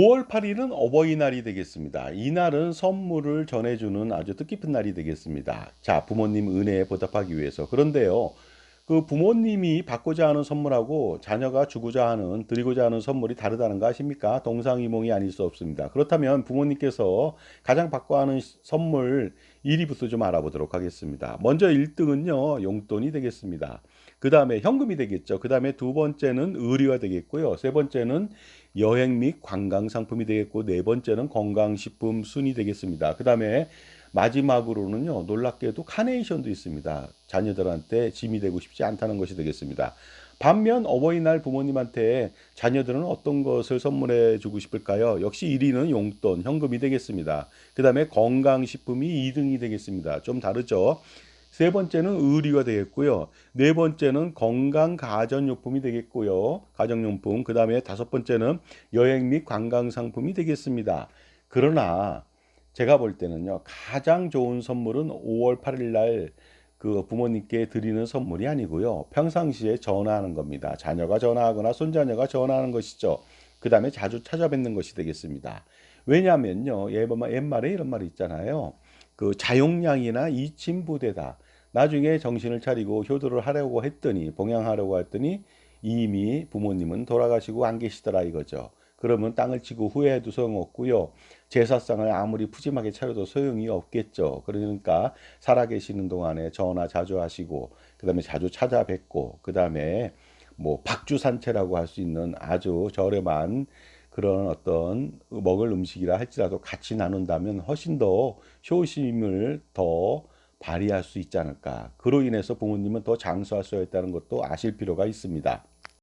5월 8일은 어버이날이 되겠습니다. 이날은 선물을 전해주는 아주 뜻깊은 날이 되겠습니다. 자, 부모님 은혜에 보답하기 위해서. 그런데요, 그 부모님이 받고자 하는 선물하고 자녀가 주고자 하는, 드리고자 하는 선물이 다르다는 거 아십니까? 동상이몽이 아닐 수 없습니다. 그렇다면 부모님께서 가장 받고 하는 시- 선물 1위부터 좀 알아보도록 하겠습니다. 먼저 1등은요, 용돈이 되겠습니다. 그 다음에 현금이 되겠죠. 그 다음에 두 번째는 의류가 되겠고요. 세 번째는 여행 및 관광 상품이 되겠고, 네 번째는 건강식품 순이 되겠습니다. 그 다음에 마지막으로는요, 놀랍게도 카네이션도 있습니다. 자녀들한테 짐이 되고 싶지 않다는 것이 되겠습니다. 반면 어버이날 부모님한테 자녀들은 어떤 것을 선물해 주고 싶을까요? 역시 1위는 용돈, 현금이 되겠습니다. 그 다음에 건강식품이 2등이 되겠습니다. 좀 다르죠? 세 번째는 의류가 되겠고요. 네 번째는 건강 가전용품이 되겠고요. 가정용품. 그 다음에 다섯 번째는 여행 및 관광 상품이 되겠습니다. 그러나 제가 볼 때는요, 가장 좋은 선물은 5월 8일 날 그 부모님께 드리는 선물이 아니고요. 평상시에 전화하는 겁니다. 자녀가 전화하거나 손자녀가 전화하는 것이죠. 그 다음에 자주 찾아뵙는 것이 되겠습니다. 왜냐하면요, 옛말- 옛말에 이런 말이 있잖아요. 그 자용량이나 이침부대다. 나중에 정신을 차리고 효도를 하려고 했더니, 봉양하려고 했더니 이미 부모님은 돌아가시고 안 계시더라 이거죠. 그러면 땅을 치고 후회해도 소용없고요. 제사상을 아무리 푸짐하게 차려도 소용이 없겠죠. 그러니까 살아계시는 동안에 전화 자주 하시고, 그 다음에 자주 찾아뵙고, 그 다음에 뭐 박주산채라고 할 수 있는 아주 저렴한 그런 어떤 먹을 음식이라 할지라도 같이 나눈다면 훨씬 더 효심을 더 발휘할 수 있지 않을까. 그로 인해서 부모님은 더 장수할 수 있다는 것도 아실 필요가 있습니다.